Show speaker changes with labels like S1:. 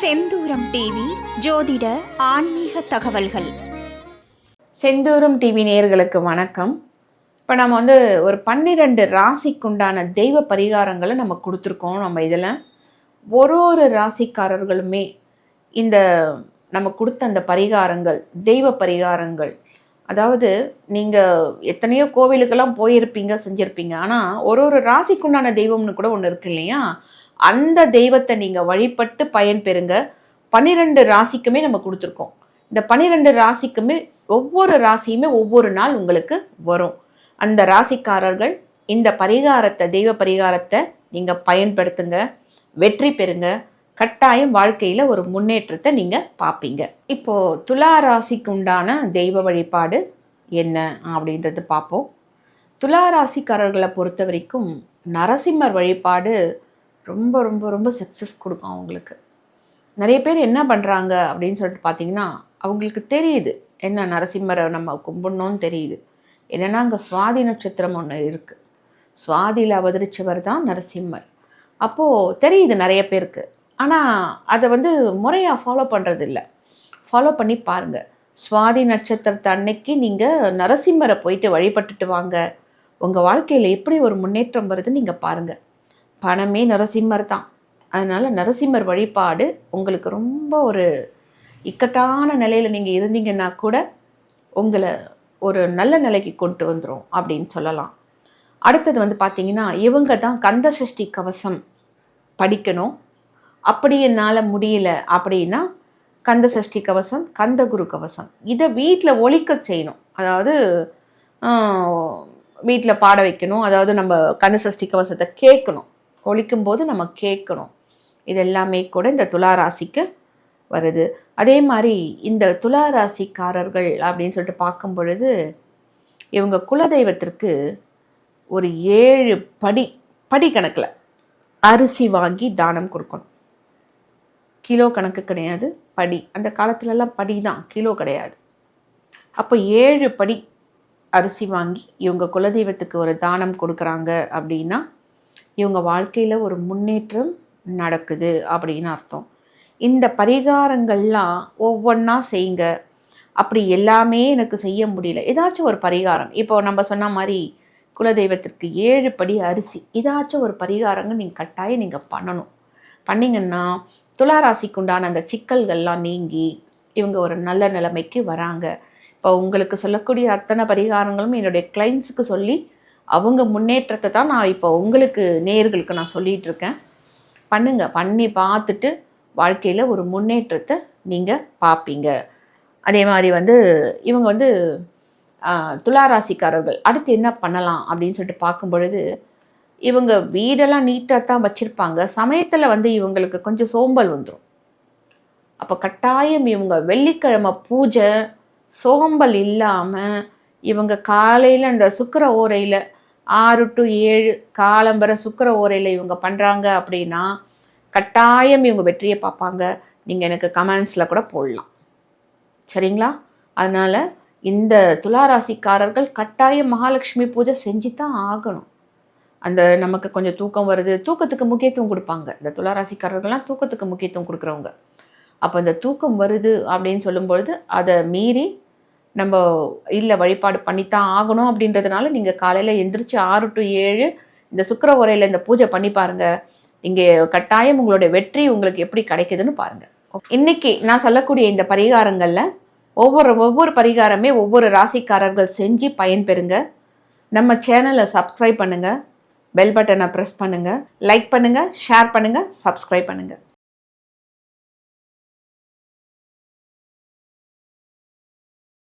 S1: செந்தூரம் TV ஜோதிட ஆன்மீக தகவல்கள்.
S2: செந்தூரம் டிவி நேயர்களுக்கு வணக்கம். இப்போ நம்ம வந்து ஒரு பன்னிரெண்டு ராசிக்குண்டான தெய்வ பரிகாரங்களை நம்ம கொடுத்துருக்கோம் நம்ம இதில். ஒரு ஒரு ராசிக்காரர்களுமே இந்த நம்ம கொடுத்த அந்த பரிகாரங்கள் தெய்வ பரிகாரங்கள். அதாவது நீங்கள் எத்தனையோ கோவிலுக்கெல்லாம் போயிருப்பீங்க செஞ்சுருப்பீங்க. ஆனால் ஒரு ஒரு ராசிக்குண்டான தெய்வம்னு கூட ஒன்று இருக்கு இல்லையா? அந்த தெய்வத்தை நீங்கள் வழிபட்டு பயன்பெறுங்க பன்னிரெண்டு ராசிக்குமே நம்ம கொடுத்துருக்கோம். இந்த பன்னிரெண்டு ராசிக்குமே ஒவ்வொரு ராசியுமே ஒவ்வொரு நாள் உங்களுக்கு வரும். அந்த ராசிக்காரர்கள் இந்த பரிகாரத்தை தெய்வ பரிகாரத்தை நீங்கள் பயன்படுத்துங்க. வெற்றி பெறுங்க. கட்டாயம் வாழ்க்கையில் ஒரு முன்னேற்றத்தை நீங்கள் பார்ப்பீங்க இப்போது துலா ராசிக்கு உண்டான தெய்வ வழிபாடு என்ன அப்படின்றது பார்ப்போம் துலா ராசிக்காரர்களை பொறுத்த வரைக்கும் நரசிம்மர் வழிபாடு ரொம்ப ரொம்ப ரொம்ப சக்ஸஸ் கொடுக்கும் அவங்களுக்கு. நிறைய பேர் என்ன பண்ணுறாங்க அப்படின்னு சொல்லிட்டு பார்த்தீங்கன்னா அவங்களுக்கு தெரியுது. என்ன நரசிம்மரை நம்ம கும்பிடணும்னு தெரியுது. என்னென்னா அங்கே சுவாதி நட்சத்திரம் ஒன்று இருக்குது சுவாதியில் அவதரித்தவர் தான் நரசிம்மர். அப்போது தெரியுது நிறைய பேருக்கு. ஆனால் அதை வந்து முறையாக ஃபாலோ பண்ணுறது இல்லை ஃபாலோ பண்ணி பாருங்கள் சுவாதி நட்சத்திரத்தை அன்னைக்கு நீங்கள் நரசிம்மரை போயிட்டு வழிபட்டுட்டு வாங்க. உங்கள் வாழ்க்கையில் எப்படி ஒரு முன்னேற்றம் வருதுன்னு நீங்கள் பாருங்கள் பணமே நரசிம்மர் தான். அதனால் நரசிம்மர் வழிபாடு உங்களுக்கு ரொம்ப ஒரு இக்கட்டான நிலையில் நீங்கள் இருந்தீங்கன்னா கூட உங்களை ஒரு நல்ல நிலைக்கு கொண்டு வந்துடும் அப்படின்னு சொல்லலாம். அடுத்தது வந்து பார்த்தீங்கன்னா இவங்க தான் கந்த சஷ்டி கவசம் படிக்கணும். அப்படி என்னால் முடியல அப்படின்னா கந்த சஷ்டி கவசம் கந்த குரு கவசம். இதை வீட்டில் ஒழிக்க செய்யணும். அதாவது வீட்டில் பாட வைக்கணும். அதாவது நம்ம கந்த சஷ்டி கவசத்தை கேட்கணும். ஒழிக்கும் போது நம்ம கேட்கணும். இது எல்லாமே கூட இந்த துளாராசிக்கு வருது. அதே மாதிரி இந்த துளாராசிக்காரர்கள் அப்படின்னு சொல்லிட்டு பார்க்கும் பொழுது இவங்க குலதெய்வத்திற்கு ஒரு ஏழு படி படி கணக்கில் அரிசி வாங்கி தானம் கொடுக்கணும். கிலோ கணக்கு கிடையாது படி. அந்த காலத்துலலாம் படி தான் கிலோ கிடையாது. அப்போ ஏழு படி அரிசி வாங்கி இவங்க குலதெய்வத்துக்கு ஒரு தானம் கொடுக்குறாங்க அப்படின்னா இவங்க வாழ்க்கையில் ஒரு முன்னேற்றம் நடக்குது அப்படின்னு அர்த்தம். இந்த பரிகாரங்கள்லாம் ஒவ்வொன்றா செய்யுங்க. அப்படி எல்லாமே எனக்கு செய்ய முடியல. ஏதாச்சும் ஒரு பரிகாரம். இப்போ நம்ம சொன்ன மாதிரி குலதெய்வத்திற்கு ஏழு படி அரிசி. ஏதாச்சும் ஒரு பரிகாரங்கள் நீங்கள் கட்டாயம் நீங்கள் பண்ணணும். பண்ணிங்கன்னா துளாராசிக்கு உண்டான அந்த சிக்கல்கள்லாம் நீங்கி இவங்க ஒரு நல்ல நிலைமைக்கு வராங்க. இப்போ உங்களுக்கு சொல்லக்கூடிய அத்தனை பரிகாரங்களும் என்னுடைய கிளைண்ட்ஸுக்கு சொல்லி அவங்க முன்னேற்றத்தை தான் நான் இப்போ உங்களுக்கு நேயர்களுக்கு நான் சொல்லிகிட்டு இருக்கேன். பண்ணுங்க. பண்ணி பார்த்துட்டு வாழ்க்கையில் ஒரு முன்னேற்றத்தை நீங்கள் பார்ப்பீங்க. அதே மாதிரி வந்து இவங்க வந்து துளாராசிக்காரர்கள். அடுத்து என்ன பண்ணலாம் அப்படின்னு சொல்லிட்டு பார்க்கும் பொழுது இவங்க வீடெல்லாம் நீட்டாக தான் வச்சுருப்பாங்க. சமயத்தில் வந்து இவங்களுக்கு கொஞ்சம் சோம்பல் வந்துடும் அப்போ கட்டாயம் இவங்க வெள்ளிக்கிழமை பூஜை சோம்பல் இல்லாமல் இவங்க காலையில் அந்த சுக்கர ஓரையில் ஆறு டு ஏழு காலம்பர சுக்கர ஓரையில் இவங்க பண்ணுறாங்க அப்படின்னா கட்டாயம் இவங்க வெற்றியை பார்ப்பாங்க. நீங்கள் எனக்கு கமெண்ட்ஸில் கூட போடலாம். சரிங்களா? அதனால் இந்த துளாராசிக்காரர்கள் கட்டாயம் மகாலட்சுமி பூஜை செஞ்சு தான் ஆகணும். அந்த நமக்கு கொஞ்சம் தூக்கம் வருது. தூக்கத்துக்கு முக்கியத்துவம் கொடுப்பாங்க. இந்த துளாராசிக்காரர்கள்லாம் தூக்கத்துக்கு முக்கியத்துவம் கொடுக்குறவங்க. அப்போ இந்த தூக்கம் வருது அப்படின்னு சொல்லும்பொழுது அதை மீறி நம்ம இல்லை வழிபாடு பண்ணித்தான் ஆகணும் அப்படின்றதுனால நீங்கள் காலையில் எந்திரிச்சு ஆறு டு ஏழு இந்த சுக்கர உரையில் இந்த பூஜை பண்ணி பாருங்கள் இங்கே கட்டாயம் உங்களுடைய வெற்றி உங்களுக்கு எப்படி கிடைக்குதுன்னு பாருங்கள் இன்னைக்கு நான் சொல்லக்கூடிய இந்த பரிகாரங்களில் ஒவ்வொரு ஒவ்வொரு பரிகாரமே ஒவ்வொரு ராசிக்காரர்கள் செஞ்சு பயன்பெறுங்க. நம்ம சேனலை சப்ஸ்கிரைப் பண்ணுங்கள் பெல் பட்டனை ப்ரெஸ் பண்ணுங்கள் லைக் பண்ணுங்கள் ஷேர் பண்ணுங்கள் சப்ஸ்கிரைப் பண்ணுங்கள்